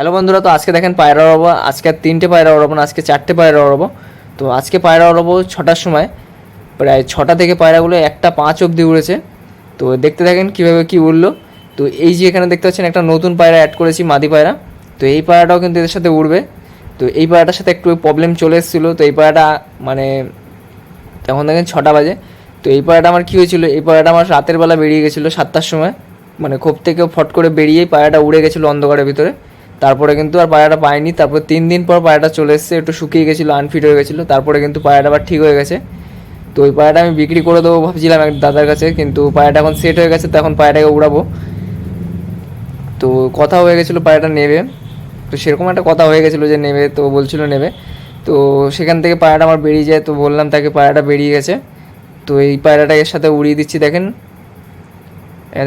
Hello বন্ধুরা, তো আজকে দেখেন পায়রা ওড়াবো আজকে আর তিনটে পায়রা ওড়াবো না, আজকে চারটে পায়রা ওড়াবো তো আজকে পায়রা ওড়াবো ছটার সময়, প্রায় ছটা থেকে পায়রাগুলো একটা পাঁচ অবধি উড়েছে। তো দেখতে থাকেন কীভাবে কী উড়লো। তো এই যে এখানে দেখতে পাচ্ছেন একটা নতুন পায়রা অ্যাড করেছি, মাদি পায়রা। তো এই পায়রাটাও কিন্তু এদের সাথে উড়বে। তো এই পায়রাটার সাথে একটু প্রবলেম চলে এসেছিল। তো এই পায়রাটা মানে তখন দেখেন ছটা বাজে। তো এই পায়রাটা আমার কী হয়েছিল, এই পায়রাটা আমার রাতের বেলা বেরিয়ে গেছিল সাতটার সময়। মানে খোপ থেকে ফট করে বেরিয়েই পায়রাটা উড়ে গেছিল অন্ধকারের ভিতরে। তারপরে কিন্তু আর পায়রাটা পায়নি তারপর তিন দিন পর পায়রাটা চলে এসেছে, একটু শুকিয়ে গেছিল আনফিট হয়ে গেছিল। তারপরে কিন্তু পায়রাটা আবার ঠিক হয়ে গেছে। তো ওই পায়রাটা আমি বিক্রি করে দেবো ভাবছিলাম এক দাদার কাছে, কিন্তু পায়রাটা এখন সেট হয়ে গেছে, তো এখন পায়রাটাকে উড়াবো। তো কথা হয়ে গেছিল পায়রাটা নেবে। তো সেরকম একটা কথা হয়ে গেছিল যে নেবে, তো বলছিল নেবে। তো সেখান থেকে পায়রাটা আমার বেরিয়ে যায়, তো বললাম তাকে পায়রাটা বেরিয়ে গেছে। তো এই পায়রাটা এর সাথে উড়িয়ে দিচ্ছি, দেখেন।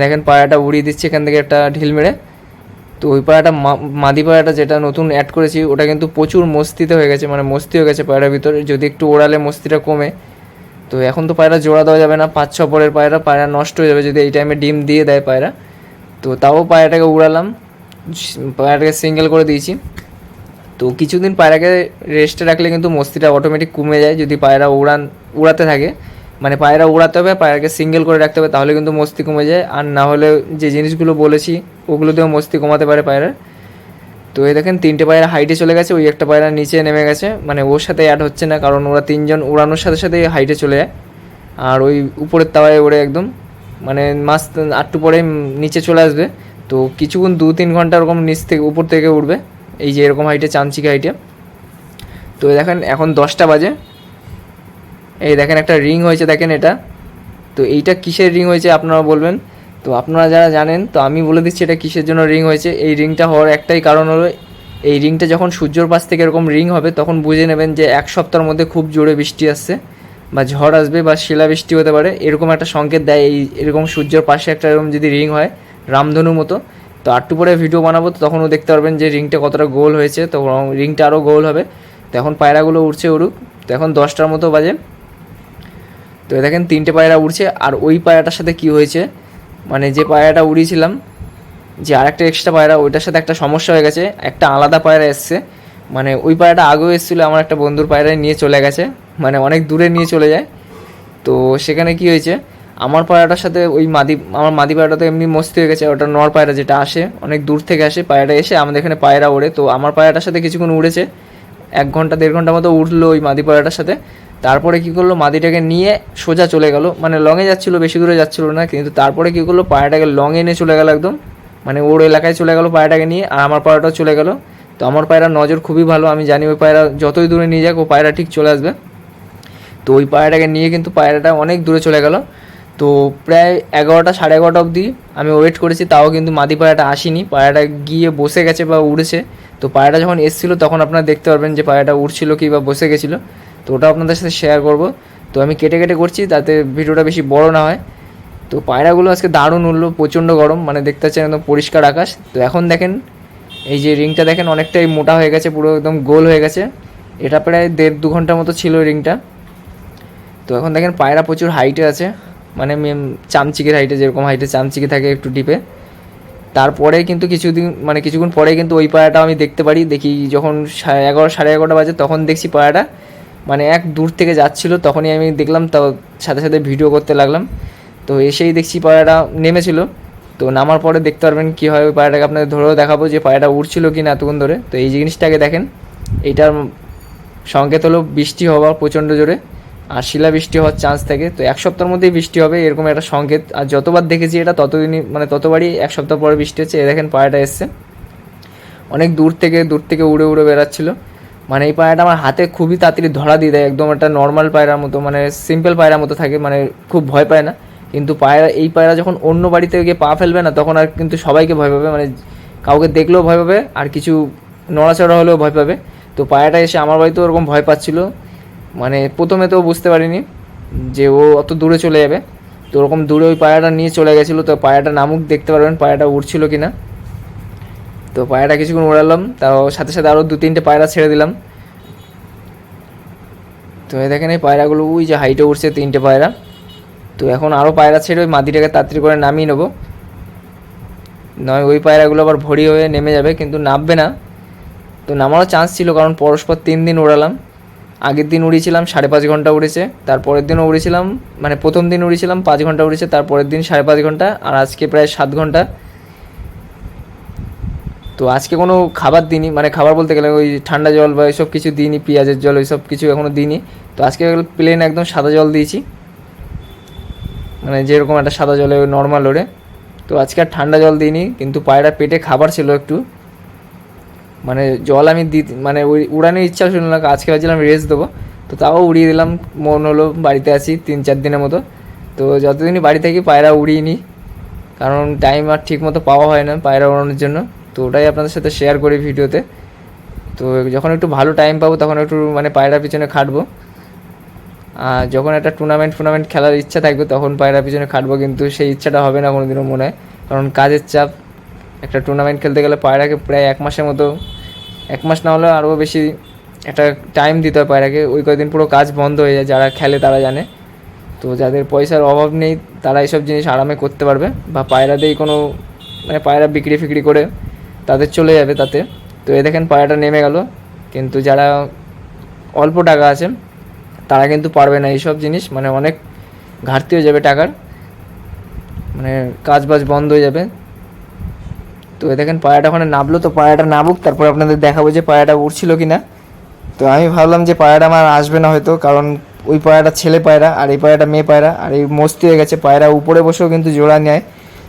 দেখেন, পায়রাটা উড়িয়ে দিচ্ছি এখান থেকে একটা ঢিল মেরে। তো ওই মা- মাদি পাড়াটা যেটা নতুন অ্যাড করেছি, ওটা কিন্তু প্রচুর মস্তিতে হয়ে গেছে মানে মস্তি হয়ে গেছে পায়রার ভিতরে। যদি একটু ওড়ালে মস্তিটা কমে। তো এখন তো পায়রা জোড়া দেওয়া যাবে না, পাঁচ, ছ পরের পায়রা পায়রা নষ্ট হয়ে যাবে যদি এই টাইমে ডিম দিয়ে দেয় পায়রা। তো তাও পায়রাটাকে উড়ালাম, পায়রাটাকে সিঙ্গেল করে দিয়েছি। তো কিছুদিন পায়রাকে রেস্টে রাখলে কিন্তু মস্তিটা অটোমেটিক কমে যায়, যদি পায়রা উড়ান, উড়াতে থাকে। মানে পায়রা উড়াতে হবে, পায়রাকে সিঙ্গেল করে রাখতে হবে, তাহলে কিন্তু মস্তি কমে যায়। আর না হলে যে জিনিসগুলো বলেছি, ওগুলোতেও মস্তি কমাতে পারে পায়রার তো এই দেখেন, তিনটে পায়রা হাইটে চলে গেছে, ওই একটা পায়রা নিচে নেমে গেছে মানে ওর সাথে অ্যাড হচ্ছে না, কারণ ওরা তিনজন উড়ানোর সাথে সাথে হাইটে চলে যায়। আর ওই উপরের তাওয়ায় ওড়ে একদম মানে মাস আটটু পরে নিচে চলে আসবে। তো কিছুক্ষণ দু তিন ঘণ্টা ওরকম নিচ থেকে, উপর থেকে উঠবে এই যে এরকম হাইটে চামচিকে হাইটে তো দেখেন, এখন দশটা বাজে। এই দেখেন একটা রিং হয়েছে, দেখেন এটা। তো এইটা কিসের রিং হয়েছে আপনারা বলবেন? তো আপনারা যারা জানেন, তো আমি বলে দিচ্ছি এটা কিসের জন্য রিং হয়েছে। এই রিংটা হওয়ার একটাই কারণ হলো, এই রিংটা যখন সূর্যর পাশ থেকে এরকম রিং হবে, তখন বুঝে নেবেন যে এক সপ্তাহের মধ্যে খুব জোরে বৃষ্টি আসছে বা ঝড় আসবে বা শিলাবৃষ্টি হতে পারে। এরকম একটা সংকেত দেয় এই এরকম সূর্যের পাশে একটা এরকম যদি রিং হয় রামধনুর মতো। তো আটটু পরে ভিডিও বানাবো, তো তখনও দেখতে পারবেন যে রিংটা কতটা গোল হয়েছে। তো রিংটা আরও গোল হবে। তো এখন পায়রাগুলো উঠছে উড়ুক। তো এখন দশটার মতো বাজে। তো দেখেন তিনটে পায়রা উড়ছে, আর ওই পায়রাটার সাথে কি হয়েছে? মানে যে পায়রাটা উড়িয়েছিলাম, যে আরেকটা এক্সট্রা পায়রা, ওইটার সাথে একটা সমস্যা হয়ে গেছে, একটা আলাদা পায়রা এসছে। মানে ওই পায়রাটা আগেও এসেছিল, আমার একটা বন্ধুর পায়রায় নিয়ে চলে গেছে মানে অনেক দূরে নিয়ে চলে যায়। তো সেখানে কি হয়েছে, আমার পায়রাটার সাথে ওই মাদি, আমার মাদি পায়রাটা তো এমনি মস্তি হয়ে গেছে, ওটা নর পায়রা যেটা আসে, অনেক দূর থেকে আসে, পায়রাটা এসে আমাদের এখানে পায়রা ওড়ে। তো আমার পায়রাটার সাথে কিছুক্ষণ উড়েছে, এক ঘণ্টা, দেড় ঘণ্টা মতো উঠল ওই মাদি পায়রাটার সাথে। তারপরে কি করল? মাদিটাকে নিয়ে সোজা চলে গেল। মানে লংয়ে যাচ্ছিল, বেশি দূরে যাচ্ছিল না, কিন্তু তারপরে কি করল? পায়রাটাকে লংয়ে এনে চলে গেল একদম। মানে ওর এলাকায় চলে গেল পায়রাটাকে নিয়ে, আর আমার পায়রাটাও চলে গেল। তো আমার পায়রার নজর খুবই ভালো, আমি জানি ওই পায়রা যতই দূরে নিয়ে যাক, ও পায়রা ঠিক চলে আসবে। তো ওই পায়রাটাকে নিয়ে কিন্তু পায়রাটা অনেক দূরে চলে গেল। তো প্রায় এগারোটা, সাড়ে এগারোটা অবধি আমি ওয়েট করেছি, তাও কিন্তু মাদি পায়রাটা আসেনি। পায়রাটা গিয়ে বসে গেছে বা উড়েছে। তো পায়রাটা যখন এসেছিল, তখন আপনারা দেখতে পারবেন যে পায়রাটা উড়ছিল কি বা বসে গেছিল। তো ওটা আপনাদের সাথে শেয়ার করব। তো আমি কেটে কেটে করছি তাতে ভিডিওটা বেশি বড় না হয়। তো পায়রাগুলো আজকে দারুণ উঠল প্রচণ্ড গরম মানে দেখতে পাচ্ছেন একদম পরিষ্কার আকাশ। তো এখন দেখেন, এই যে রিংটা দেখেন অনেকটাই মোটা হয়ে গেছে, পুরো একদম গোল হয়ে গেছে। এটা প্রায় দেড় দু ঘণ্টার মতো ছিল রিংটা। তো এখন দেখেন পায়রা প্রচুর হাইটে আছে মানে চামচিকের হাইটে যেরকম হাইটে চামচিকে থাকে একটু ডিপে তারপরে কিন্তু কিছুদিন মানে কিছুক্ষণ পরে কিন্তু ওই পায়রাটা আমি দেখতে পারি, দেখি যখন এগারো, সাড়ে এগারোটা বাজে, তখন দেখছি পায়রাটা মানে এক দূর থেকে যাচ্ছিল, তখনই আমি দেখলাম তাও সাথে সাথে ভিডিও করতে লাগলাম। তো এসেই দেখছি পায়রাটা নেমেছিল। তো নামার পরে দেখতে পারবেন কী হয় ওই পায়রাটাকে আপনাদের ধরেও দেখাবো যে পায়রাটা উড়ছিল কি না এতক্ষণ ধরে। তো এই জিনিসটাকে দেখেন, এইটার সংকেত হলো বৃষ্টি হওয়া প্রচণ্ড জোরে আর শিলাবৃষ্টি হওয়ার চান্স থাকে। তো এক সপ্তাহের মধ্যেই বৃষ্টি হবে, এরকম একটা সংকেত। আর যতবার দেখেছি এটা, ততদিনই মানে ততবারই এক সপ্তাহ পরে বৃষ্টি হচ্ছে। এ দেখেন পায়রাটা এসছে। অনেক দূর থেকে দূর থেকে উড়ে উড়ে বেড়াচ্ছিল। মানে এই পায়রাটা আমার হাতে খুবই তাড়াতাড়ি ধরা দিয়ে দেয়, একদম একটা নর্মাল পায়রার মতো মানে সিম্পল পায়রার মতো থাকে মানে খুব ভয় পায় না। কিন্তু পায়রা, এই পায়রা যখন অন্য বাড়িতে গিয়ে পা ফেলবে না, তখন আর কিন্তু সবাইকে ভয় পাবে মানে কাউকে দেখলেও ভয় পাবে, আর কিছু নড়াচড়া হলেও ভয় পাবে। তো পায়রাটা এসে আমার বাড়িতেও ওরকম ভয় পাচ্ছিল। মানে প্রথমে তো বুঝতে পারিনি যে ও অত দূরে চলে যাবে। তো ওরকম দূরে ওই পায়রাটা নিয়ে চলে গেছিল, তো পায়রাটা নামুক দেখতে পারবেন, পায়রাটা উঠছিল কি না তো পায়রাটা কিছুক্ষণ উড়ালাম তাও সাথে সাথে আরও দু তিনটে পায়রা ছেড়ে দিলাম। তো দেখেন এই পায়রাগুলো, ওই যে হাইটে উঠছে তিনটে পায়রা। তো এখন আরও পায়রা ছেড়ে ওই মাদিটাকে তাড়াতাড়ি করে নামিয়ে নেব। নয়, ওই পায়রাগুলো আবার ভরি হয়ে নেমে যাবে, কিন্তু নামবে না। তো নামারও চান্স ছিল, কারণ পরস্পর তিন দিন উড়ালাম আগের দিন উড়িয়েছিলাম, সাড়ে পাঁচ ঘণ্টা উড়েছে। তারপরের দিনও উড়েছিলাম মানে প্রথম দিন উড়িয়েছিলাম পাঁচ ঘণ্টা উড়েছে, তারপরের দিন সাড়ে পাঁচ ঘণ্টা, আর আজকে প্রায় সাত ঘণ্টা। তো আজকে কোনো খাবার দিইনি মানে খাবার বলতে গেলে ওই ঠান্ডা জল বা এইসব কিছু দিইনি, পেঁয়াজের জল, ওইসব কিছু এখনও দিইনি। তো আজকে প্লেন একদম সাদা জল দিয়েছি। মানে যেরকম একটা সাদা জলে ওই নর্মাল ওরে। তো আজকে আর ঠান্ডা জল দিইনি, কিন্তু পায়রা পেটে খাবার ছিল একটু। মানে জল আমি দি মানে ওই উড়ানোর ইচ্ছা ছিল না, আজকে ভাবছিলাম রেস্ট দেবো। তো তাও উড়িয়ে দিলাম, মন হলো বাড়িতে আছি তিন চার দিনের মতো। তো যতদিনই বাড়ি থাকি পায়রা উড়িয়ে নিই, কারণ টাইম আর ঠিক মতো পাওয়া হয় না পায়রা উড়ানোর জন্য। তো ওটাই আপনাদের সাথে শেয়ার করি ভিডিওতে। তো যখন একটু ভালো টাইম পাবো, তখন একটু মানে পায়রার পিছনে খাটবো। আর যখন একটা টুর্নামেন্ট ফুর্নামেন্ট খেলার ইচ্ছা থাকবে, তখন পায়রা পিছনে খাটবো, কিন্তু সেই ইচ্ছাটা হবে না কোনো দিনও মনে। হয় কারণ কাজের চাপ। একটা টুর্নামেন্ট খেলতে গেলে পায়রাকে প্রায় এক মাসের মতো, এক মাস না হলেও আরও বেশি একটা টাইম দিতে হয় পায়রাকে। ওই কয়েকদিন পুরো কাজ বন্ধ হয়ে যায়, যারা খেলে তারা জানে। তো যাদের পয়সার অভাব নেই, তারা এইসব জিনিস আরামে করতে পারবে। বা পায়রাতেই কোনো মানে পায়রা বিক্রি ফিক্রি করে তাদের চলে যাবে তাতে। তো এ দেখেন পায়রাটা নেমে গেল। কিন্তু যারা অল্প টাকা আছে, তারা কিন্তু পারবে না এইসব জিনিস। মানে অনেক ঘাটতি হয়ে যাবে টাকার। মানে কাজ বাজ বন্ধ হয়ে যাবে। তো এ দেখেন পায়রাটা ওখানে নামলো। তো পায়রাটা নামুক, তারপর আপনাদের দেখাবো যে পায়রাটা উঠছিল কি না তো আমি ভাবলাম যে পায়রাটা আমার আসবে না হয়তো, কারণ ওই পায়রাটা ছেলে পায়রা, আর এই পায়রাটা মেয়ে পায়রা। আর এই মস্তি হয়ে গেছে, পায়রা উপরে বসেও কিন্তু জোড়া নেয়।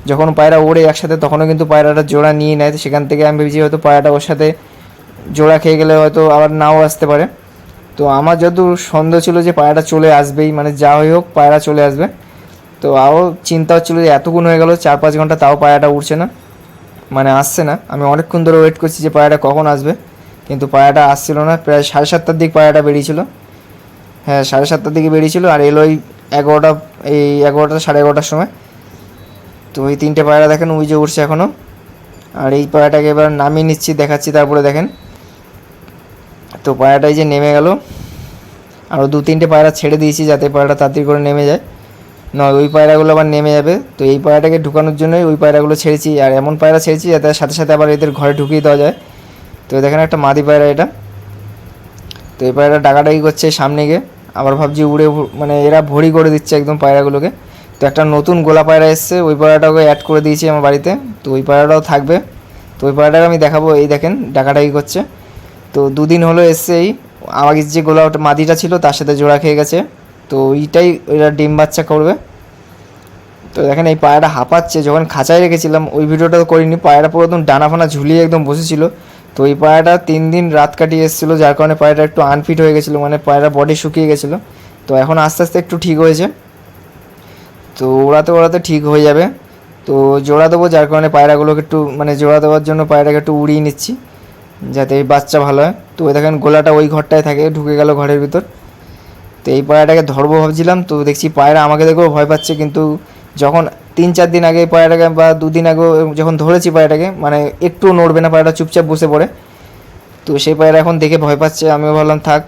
যখন পায়রা ওড়ে একসাথে, তখনও কিন্তু পায়রাটা জোড়া নিয়ে নেয়। সেখান থেকে আমি ভেবেছি হয়তো পায়রাটা ওর সাথে জোড়া খেয়ে গেলে হয়তো আবার নাও আসতে পারে। তো আমার যত সন্দেহ ছিল যে পায়রাটা চলে আসবেই মানে যা হয়ে হোক পায়রা চলে আসবে। তো আরও চিন্তা হচ্ছিল যে এতক্ষণ হয়ে গেল চার পাঁচ ঘণ্টা তাও পায়রাটা উঠছে না। মানে আসছে না। আমি অনেকক্ষণ ধরে ওয়েট করছি যে পায়রাটা কখন আসবে। কিন্তু পায়রাটা আসছিল না। প্রায় সাড়ে সাতটার দিক পায়রাটা বেরিয়েছিল। হ্যাঁ সাড়ে সাতটার দিকে বেরিয়েছিল। আর এলো ওই এগারোটা, এই এগারোটা সাড়ে এগারোটার সময়। তো ওই তিনটে পায়রা দেখেন ওই যে উঠছে এখনও আর এই পায়রাটাকে এবার নামিয়ে নিচ্ছি, দেখাচ্ছি তারপরে দেখেন। তো পায়রাটা এই যে নেমে গেল। আরও দু তিনটে পায়রা ছেড়ে দিয়েছি যাতে পায়রাটা তাড়াতাড়ি করে নেমে যায়। নয়, ওই পায়রাগুলো আবার নেমে যাবে। তো এই পায়রাটাকে ঢুকানোর জন্যই ওই পায়রাগুলো ছেড়েছি। আর এমন পায়রা ছেড়েছি যাতে সাথে সাথে আবার এদের ঘরে ঢুকিয়ে দেওয়া যায়। তো দেখেন একটা মাদি পায়রা এটা। তো এই পায়রা ডাকাডাকি করছে সামনে গিয়ে। আবার ভাবছি উড়ে মানে এরা ভরি করে দিচ্ছে একদম পায়রাগুলোকে। তো একটা নতুন গোলা পায়রা এসছে, ওই পায়রাটাকে অ্যাড করে দিয়েছি আমার বাড়িতে। তো ওই পায়রাটাও থাকবে। তো ওই পায়রাটাকে আমি দেখাবো, এই দেখেন, ডাকাডাকি করছে। তো দুদিন হলো এসছে এই। আগে যে গোলা ওটা মাদিটা ছিল, তার সাথে জোড়া খেয়ে গেছে। তো ওইটাই ওইটা ডিম বাচ্চা করবে। তো দেখেন, এই পায়রাটা হাঁপাচ্ছে। যখন খাঁচায় রেখেছিলাম, ওই ভিডিওটা তো করিনি। পায়রা পুরো একদম ডানা ফানা ঝুলিয়ে একদম বসেছিল। তো এই পায়রাটা তিন দিন রাত কাটিয়ে এসেছিল, যার কারণে পায়রাটা একটু আনফিট হয়ে গেছিল মানে পায়রা বডি শুকিয়ে গেছিল। তো এখন আস্তে আস্তে একটু ঠিক হয়েছে। তো ওড়াতে ওড়াতে ঠিক হয়ে যাবে। তো জোড়া দেবো যার কারণে পায়রাগুলোকে একটু মানে জোড়া দেওয়ার জন্য পায়রাকে একটু উড়িয়ে নিচ্ছি, যাতে বাচ্চা ভালো হয়। তো দেখেন গোলাটা ওই ঘরটায় থাকে, ঢুকে গেল ঘরের ভিতর। তো এই পায়রাটাকে ধরবো ভাবছিলাম, তো দেখছি পায়রা আমাকে দেখেও ভয় পাচ্ছে, কিন্তু যখন তিন চার দিন আগে পায়রাটাকে বা দুদিন আগেও যখন ধরেছি পায়রাটাকে মানে একটু নড়বে না, পায়রাটা চুপচাপ বসে পড়ে। তো সেই পায়রা এখন দেখে ভয় পাচ্ছে, আমিও ভাবলাম থাক,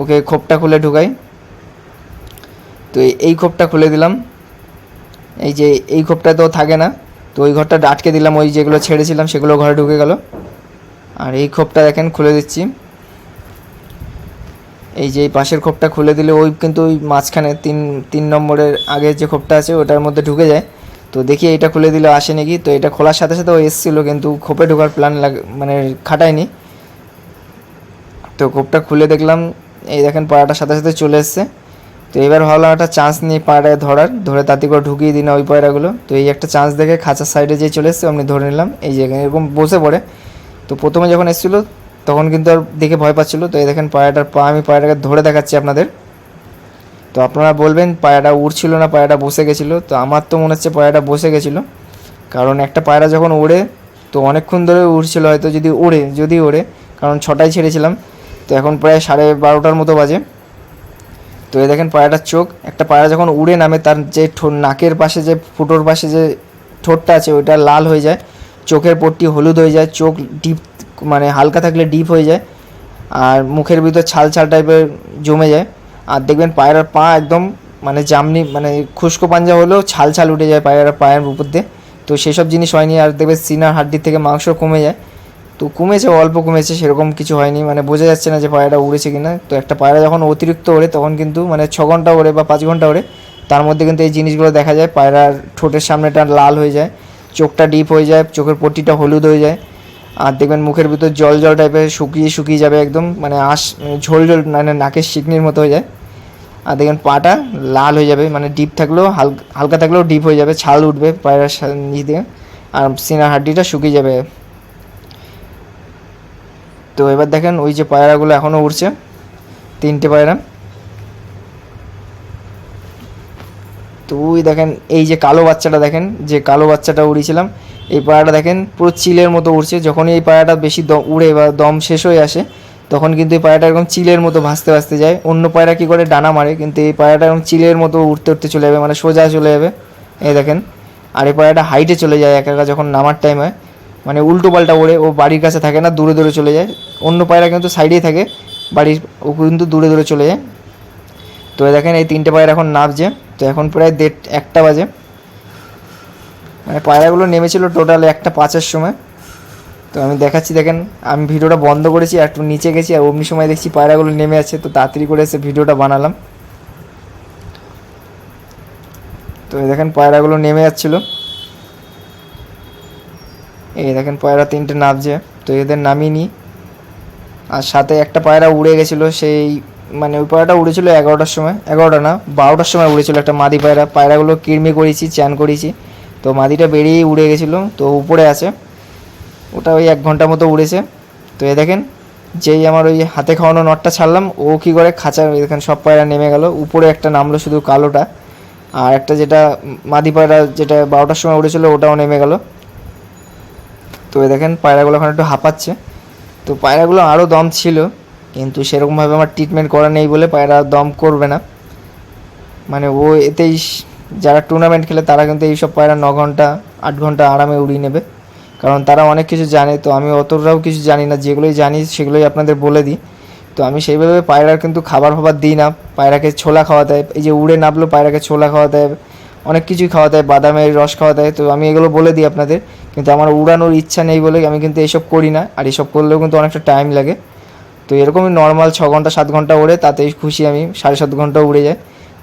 ওকে খোপটা খুলে ঢুকাই। তো এই খোপটা খুলে দিলাম। এই যে এই খোপটা তো থাকে না, তো ওই ঘরটা আটকে দিলাম, ওই যেগুলো ছেড়েছিলাম সেগুলো ঘরে ঢুকে গেল। আর এই খোপটা দেখেন, খুলে দিচ্ছি। এই যে এই পাশের খোপটা খুলে দিলে ওই কিন্তু ওই মাঝখানে তিন তিন নম্বরের আগে যে খোপটা আছে, ওটার মধ্যে ঢুকে যায়। তো দেখি এটা খুলে দিলে আসে নাকি? তো এটা খোলার সাথে সাথে ও এসেছিল, কিন্তু খোপে ঢোকার প্ল্যান লাগ মানে খাটায়নি। তো খোপটা খুলে দেখলাম, এই দেখেন পাড়াটার সাথে সাথে চলে এসছে। তো এবার ভাবলাম একটা চান্স নিয়ে পাড়ায় ধরার, ধরে তাতে করে ঢুকিয়ে দিই না ওই পায়রাগুলো। তো এই একটা চান্স দেখে খাঁচার সাইডে যে চলে এসছে, আমি ধরে নিলাম। এই যে এরকম বসে পড়ে। তো প্রথমে যখন এসেছিল, তখন কিন্তু আর দেখে ভয় পাচ্ছিলো। তো এই দেখেন পায়রাটার পা, আমি পায়রাটাকে ধরে দেখাচ্ছি আপনাদের। তো আপনারা বলবেন পায়রাটা উড়ছিল না, পায়রাটা বসে গেছিল। তো আমার তো মনে হচ্ছে পায়রাটা বসে গেছিল। কারণ একটা পায়রা যখন ওড়ে, তো অনেকক্ষণ ধরে উড়ছিল, হয়তো যদি ওড়ে যদি ওড়ে, কারণ ছটায় ছেড়েছিলাম। তো এখন প্রায় সাড়ে বারোটার মতো বাজে। তো এই দেখেন পায়রাটার চোখ, একটা পায়রা যখন উড়ে নামে, তার যে নাকের পাশে যে ফুটোর পাশে যে ঠোঁটটা আছে, ওইটা লাল হয়ে যায়, চোখের পট্টি হলুদ হয়ে যায়, চোখ ডিপ মানে হালকা থাকলে ডিপ হয়ে যায়, আর মুখের ভিতর ছাল ছাল টাইপের জমে যায়, আর দেখবেন পায়রার পা একদম মানে জামনি মানে খুশকো পাঞ্জা হলেও ছাল ছাল উঠে যায় পায়রার পায়ের উপর দিয়ে, তো সেসব জিনিস হয়নি, আর দেখবে সিনার হাড্ডির থেকে মাংস কমে যায় তো কমেছে, অল্প কমেছে, সেরকম কিছু হয়নি। মানে বোঝা যাচ্ছে না যে পায়রাটা উড়েছে কিনা। তো একটা পায়রা যখন অতিরিক্ত ওড়ে, তখন কিন্তু মানে ছ ঘণ্টা ওড়ে বা পাঁচ ঘণ্টা ওড়ে, তার মধ্যে কিন্তু এই জিনিসগুলো দেখা যায়। পায়রার ঠোঁটের সামনেটা লাল হয়ে যায়, চোখটা ডিপ হয়ে যায়, চোখের পট্টিটা হলুদ হয়ে যায়, আর দেখবেন মুখের ভিতর জল জল টাইপের শুকিয়ে শুকিয়ে যাবে একদম মানে আশ, ঝোল ঝোল মানে নাকের শিকনির মতো হয়ে যায়। আর দেখবেন পাটা লাল হয়ে যাবে মানে ডিপ থাকলেও হালকা হালকা থাকলেও ডিপ হয়ে যাবে, ছাল উঠবে পায়রার নিচ দিয়ে, আর সিনার হাড্ডিটা শুকিয়ে যাবে। তো এবার দেখেন ওই যে পায়রাগুলো এখনও উড়ছে। তিনটে পায়রা। তো ওই দেখেন, এই যে কালো বাচ্চাটা দেখেন, যে কালো বাচ্চাটা উড়িয়েছিলাম, এই পায়রাটা দেখেন পুরো চিলের মতো উড়ছে। যখনই এই পায়রাটা বেশি উড়ে বা দম শেষ হয়ে আসে, তখন কিন্তু এই পায়রাটা এরকম চিলের মতো ভাসতে ভাসতে যায়। অন্য পায়রা কী করে? ডানা মারে, কিন্তু এই পায়রাটা এরকম চিলের মতো উঠতে উঠতে চলে যাবে মানে সোজা চলে যাবে। এই দেখেন, আর এই পায়রাটা হাইটে চলে যায় একা একা যখন নামার টাইম হয়। মানে উল্টো পাল্টা ওড়ে, ও বাড়ির কাছে থাকে না, দূরে দূরে চলে যায়। অন্য পায়রা কিন্তু সাইডেই থাকে, বাড়ির, ও কিন্তু দূরে দূরে চলে যায়। তো দেখেন, এই তিনটে পায়রা এখন নামছে তো এখন প্রায় দেড়, একটা বাজে। মানে পায়রাগুলো নেমেছিল টোটাল একটা পাঁচের সময়। তো আমি দেখাচ্ছি, দেখেন, আমি ভিডিওটা বন্ধ করেছি, একটু নিচে গেছি, আর অমনি সময় দেখছি পায়রাগুলো নেমে আছে। তো তাড়াতাড়ি করে এসে ভিডিওটা বানালাম। তো দেখেন, পায়রাগুলো নেমে যাচ্ছিল। এই দেখেন পায়রা তিনটে নামছে তো এদের নামিয়ে নিই। আর সাথে একটা পায়রা উড়ে গেছিল, সেই মানে ওই পায়রাটা উড়েছিল এগারোটার সময়, এগারোটা না, বারোটার সময় উড়েছিল একটা মাদি পায়রা। পায়রাগুলো কিরমি করেছি, চ্যান করেছি। তো মাদিটা বেরিয়েই উড়ে গেছিল, তো উপরে আছে। ওটা ওই এক ঘণ্টা মতো উড়েছে। তো এ দেখেন, যেই আমার ওই হাতে খাওয়ানো নটটা ছাড়লাম, ও কি করে খাঁচার দেখেন সব পায়রা নেমে গেল। উপরে একটা নামলো শুধু কালোটা। আর একটা যেটা মাদি পায়রা যেটা বারোটার সময় উড়েছিল, ওটাও নেমে গেল। তো দেখেন পায়রাগুলো এখন একটু হাঁপাচ্ছে। তো পায়রাগুলো আরও দম ছিল, কিন্তু সেরকমভাবে আমার ট্রিটমেন্ট করা নেই বলে পায়রা দম করবে না। মানে ও এতেই যারা টুর্নামেন্ট খেলে তারা কিন্তু এইসব পায়রা ন ঘণ্টা, আট ঘণ্টা আরামে উড়িয়ে নেবে। কারণ তারা অনেক কিছু জানে, তো আমি অতটাও কিছু জানি না। যেগুলোই জানি সেগুলোই আপনাদের বলে দিই। তো আমি সেইভাবে পায়রার কিন্তু খাবার ফাবার দিই না। পায়রাকে ছোলা খাওয়াতে হয় এই যে উড়ে নামলো পায়রাকে ছোলা খাওয়াতে হয় অনেক কিছুই খাওয়াতে হয় বাদামের রস খাওয়াতে হয় তো আমি এগুলো বলে দিই আপনাদের। কিন্তু আমার উড়ানোর ইচ্ছা নেই বলে আমি কিন্তু এইসব করি না। আর এইসব করলেও কিন্তু অনেকটা টাইম লাগে। তো এরকমই নর্মাল ছ ঘণ্টা, সাত ঘণ্টা ওড়ে, তাতেই খুশি আমি। সাড়ে সাত ঘণ্টা উড়ে যায়।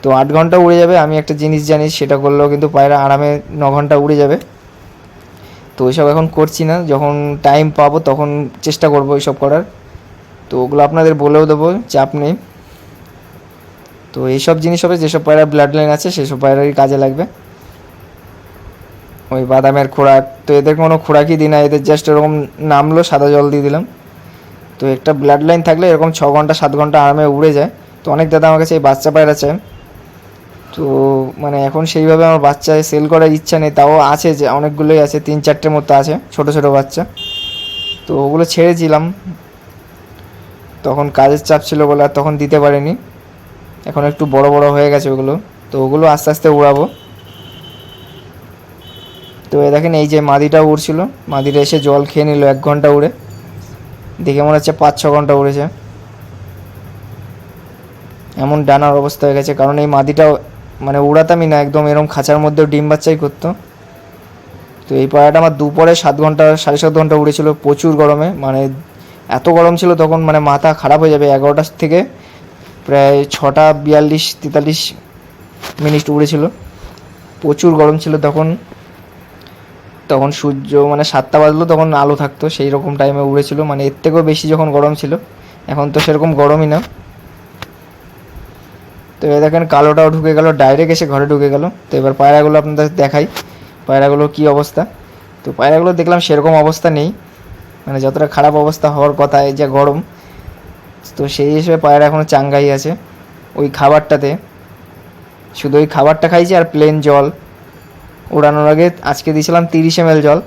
তো আট ঘণ্টা উড়ে যাবে, আমি একটা জিনিস জানি, সেটা করলেও কিন্তু পায়রা আরামে ন ঘণ্টা উড়ে যাবে। তো ওইসব এখন করছি না। যখন টাইম পাবো তখন চেষ্টা করব ওইসব করার। তো ওগুলো আপনাদের বলেও দেবো, চাপ নেই। তো এইসব জিনিস হবে, যেসব পায়রা ব্লাড লাইন আছে, সেসব পায়রারই কাজে লাগবে। ওই বাদামের খোরাক তো এদের কোনো খোরাকই দিই না, এদের জাস্ট এরকম নামলো, সাদা জল দিয়ে দিলাম। তো একটা ব্লাড লাইন থাকলে এরকম ছ ঘণ্টা, সাত ঘণ্টা আরামে উড়ে যায়। তো অনেক দাদা আমার কাছে এই বাচ্চা পায়রা চায়। তো মানে এখন সেইভাবে আমার বাচ্চা সেল করার ইচ্ছা নেই, তাও আছে যে অনেকগুলোই আছে, তিন চারটের মতো আছে, ছোট ছোট বাচ্চা। তো ওগুলো ছেড়েছিলাম তখন কাজের চাপ ছিল বলে আর তখন দিতে পারিনি। এখন একটু বড় বড় হয়ে গেছে ওগুলো। তো ওগুলো আস্তে আস্তে উড়াবো। তো দেখেন, এই যে মাদিটা উড়ছিল, মাদিটা এসে জল খেয়ে নিল এক ঘণ্টা উড়ে। দেখে মনে হচ্ছে পাঁচ ছ ঘণ্টা উড়েছে। এমন ডানার অবস্থা হয়ে গেছে, কারণ এই মাদিটাও মানে উড়াতামই না, একদম এরকম খাঁচার মধ্যেও ডিম বাচ্চাই করতো। তো এই পায়রাটা আমার দুপুরে সাত ঘণ্টা, সাড়ে সাত ঘণ্টা উড়েছিল, প্রচুর গরমে। মানে এত গরম ছিল তখন মানে মাথা খারাপ হয়ে যাবে, এগারোটার থেকে প্রায় ছটা বিয়াল্লিশ তেতাল্লিশ মিনিট উড়েছিল। প্রচুর গরম ছিল তখন। তখন সূর্য মানে সাতটা বাজলো, তখন আলো থাকতো সেই রকম টাইমে উড়েছিল। মানে এর থেকেও বেশি যখন গরম ছিল, এখন তো সেরকম গরমই না। তো এই দেখেন, কালোটাও ঢুকে গেল ডাইরেক্ট এসে ঘরে ঢুকে গেল। তো এবার পায়রাগুলো আপনাদের দেখাই পায়রাগুলোর কী অবস্থা। তো পায়রাগুলো দেখলাম সেরকম অবস্থা নেই। মানে যতটা খারাপ অবস্থা হওয়ার কথা, এই যে গরম, তো সেই হিসেবে পায়রা এখনও চাঙ্গাই আছে। ওই খাবারটাতে, শুধু ওই খাবারটা খাইছি আর প্লেন জল। ওড়ানোর আগে আজকে দিয়েছিলাম তিরিশ এম জল,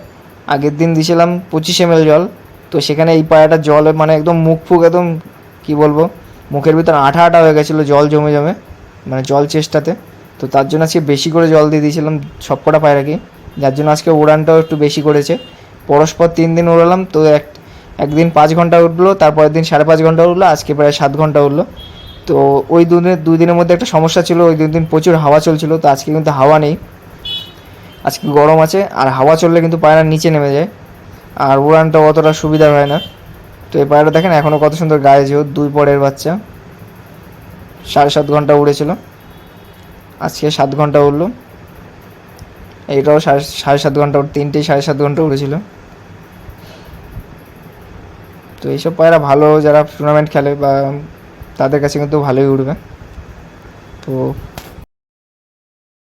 আগের দিন দিয়েছিলাম পঁচিশ এম জল। তো সেখানে এই পায়রাটা জল মানে একদম মুখ ফুক একদম, কী বলব, মুখের ভিতর আঠা আঠা হয়ে গেছিল জল জমে জমে মানে জল চেষ্টাতে। তো তার জন্য আজকে বেশি করে জল দিয়ে দিয়েছিলাম সব সবকটা পায়রাকে, যার জন্য আজকে উড়ানটাও একটু বেশি করেছে। পরস্পর তিন দিন উড়ালাম তো এক, একদিন পাঁচ ঘণ্টা উঠল, তারপরের দিন সাড়ে পাঁচ ঘণ্টা উঠল, আজকে প্রায় সাত ঘণ্টা উঠল। তো ওই দুদিনের, দুই দিনের মধ্যে একটা সমস্যা ছিল, ওই দুই দিন প্রচুর হাওয়া চলছিল, তো আজকে কিন্তু হাওয়া নেই। আজকে গরম আছে, আর হাওয়া চললে কিন্তু পায়রা নিচে নেমে যায়। আর উড়ানটা অতটা সুবিধা হয় না। তো এই পায়রাটা দেখেন এখনও কত সুন্দর গায়ে যেও দুই পরের বাচ্চা। সাড়ে সাত ঘণ্টা উড়েছিল। আজকে সাত ঘণ্টা উড়লো। এইটাও সাড়ে সাড়ে সাত ঘণ্টা উড়- তিনটেই সাড়ে সাত ঘণ্টা উড়েছিল। তো এইসব পায়রা ভালো যারা টুর্নামেন্ট খেলে বা তাদের কাছে কিন্তু ভালোই উঠবে তো